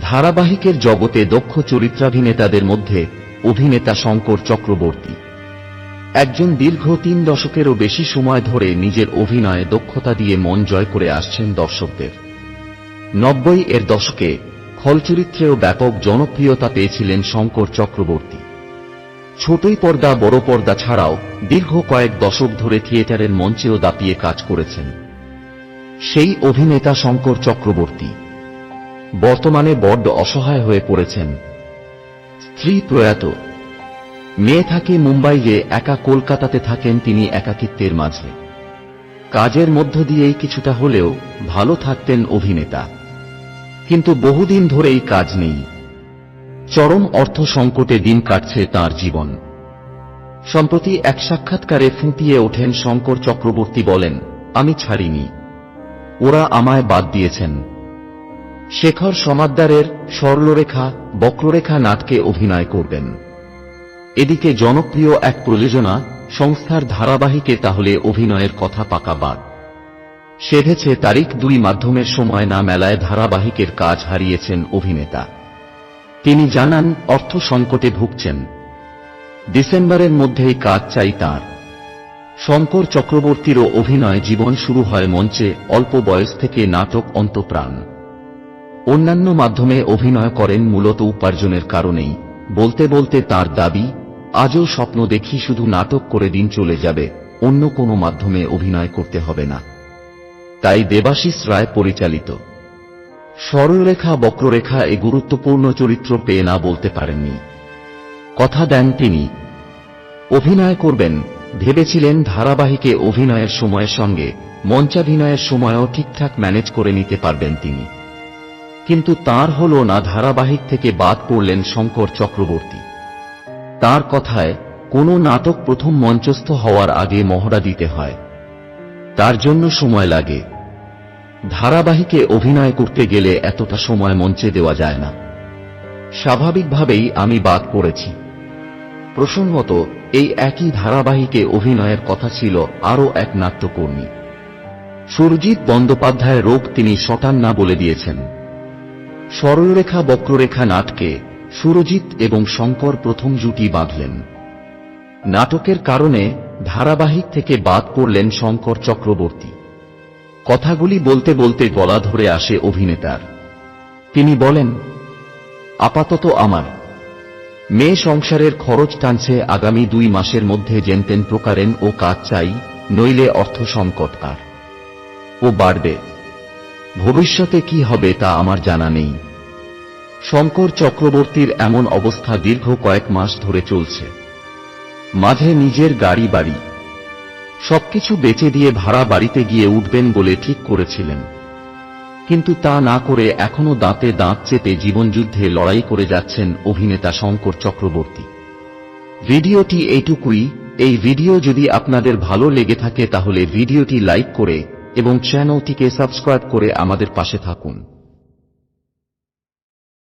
ধারাবাহিকের জগতে দক্ষ চরিত্রাভিনেতাদের মধ্যে অভিনেতা শঙ্কর চক্রবর্তী। একজন দীর্ঘ তিন দশকেরও বেশি সময় ধরে নিজের অভিনয়ে দক্ষতা দিয়ে মন জয় করে আসছেন দর্শকদের। নব্বই এর দশকে খলচরিত্রেও ব্যাপক জনপ্রিয়তা পেয়েছিলেন শঙ্কর চক্রবর্তী। ছোটই পর্দা, বড় পর্দা ছাড়াও দীর্ঘ কয়েক দশক ধরে থিয়েটারের মঞ্চেও দাপিয়ে কাজ করেছেন। সেই অভিনেতা শঙ্কর চক্রবর্তী। বর্তমানে বড্ড অসহায় হয়ে পড়েছেন। স্ত্রী প্রয়াত, মেয়ে থাকে মুম্বাইয়ে, একা কলকাতাতে থাকেন তিনি একাকিত্বের মাঝে। কাজের মধ্য দিয়েই কিছুটা হলেও ভালো থাকতেন অভিনেতা। কিন্তু বহুদিন ধরেই কাজ নেই। চরম অর্থ সংকটে দিন কাটছে তার জীবন। সম্প্রতি এক সাক্ষাৎকারে ফুঁপিয়ে ওঠেন শঙ্কর চক্রবর্তী বলেন, আমি ছাড়িনি। ওরা আমায় বাদ দিয়েছেন। শেখর সমাদ্দারের সরলরেখা বক্ররেখা নাটকে অভিনয় করবেন। এদিকে জনপ্রিয় এক প্রযোজনা, সংস্থার ধারাবাহিকে তাহলে অভিনয়ের কথা পাকা বাদ। সেধেছে তারিখ দুই মাধ্যমের সময় না মেলায় ধারাবাহিকের কাজ হারিয়েছেন অভিনেতা। তিনি জানান, অর্থ সংকটে ভুগছেন। ডিসেম্বরের মধ্যেই কাজ চাই তার। শঙ্কর চক্রবর্তীরও অভিনয় জীবন শুরু হয় মঞ্চে, অল্প বয়স থেকে নাটক অন্তপ্রাণ। অন্যান্য মাধ্যমে অভিনয় করেন মূলত উপার্জনের কারণেই। বলতে বলতে তার দাবি, আজও স্বপ্ন দেখি শুধু নাটক করে দিন চলে যাবে, অন্য কোনো মাধ্যমে অভিনয় করতে হবে না। তাই দেবাশিস রায় পরিচালিত। সরলরেখা বক্ররেখা এ গুরুত্বপূর্ণ চরিত্র পেয়ে না বলতে পারেননি। কথা দেন তিনি, অভিনয় করবেন, ভেবেছিলেন ধারাবাহিকে অভিনয়ের সময়ের সঙ্গে মঞ্চাভিনয়ের সময়ও ঠিকঠাক ম্যানেজ করে নিতে পারবেন তিনি। কিন্তু তার হল না ধারাবাহিক থেকে বাদ পড়লেন শঙ্কর চক্রবর্তী। তার কথায় কোনো নাটক প্রথম মঞ্চস্থ হওয়ার আগে মহড়া দিতে হয়। তার জন্য সময় লাগে। ধারাবাহিকে অভিনয় করতে গেলে এতটা সময় মঞ্চে দেওয়া যায় না। স্বাভাবিকভাবেই আমি বাদ পড়েছি। প্রসঙ্গত, এই একই ধারাবাহিকে অভিনয়ের কথা ছিল আরও এক নাট্যকর্মী। সুরজিৎ বন্দ্যোপাধ্যায় রোগ তিনি শটান না বলে দিয়েছেন। সরলরেখা বক্ররেখা নাটকে সুরজিৎ এবং শঙ্কর প্রথম জুটি বাঁধলেন। নাটকের কারণে ধারাবাহিক থেকে বাদ পড়লেন শঙ্কর চক্রবর্তী। কথাগুলি বলতে বলতে গলা ধরে আসে অভিনেতার। তিনি বলেন, আপাতত আমার। মেয়ে সংসারের খরচ টানছে আগামী দুই মাসের মধ্যে জেনতেন প্রকারেন ও কাজ চাই, নইলে অর্থ সংকট আর ও বাড়বে। ভবিষ্যতে কি হবে তা আমার জানা নেই। শঙ্কর চক্রবর্তীর এমন অবস্থা দীর্ঘ কয়েক মাস ধরে চলছে। মাঝে নিজের গাড়ি বাড়ি। সবকিছু বেচে দিয়ে ভাড়া বাড়িতে গিয়ে উঠবেন বলে ঠিক করেছিলেন। কিন্তু তা না করে এখনও দাঁতে দাঁত চেপে জীবনযুদ্ধে লড়াই করে যাচ্ছেন অভিনেতা শঙ্কর চক্রবর্তী। ভিডিওটি এইটুকুই। এই ভিডিও যদি আপনাদের ভালো লেগে থাকে তাহলে ভিডিওটি লাইক করে এবং চ্যানেলটিকে সাবস্ক্রাইব করে আমাদের পাশে থাকুন।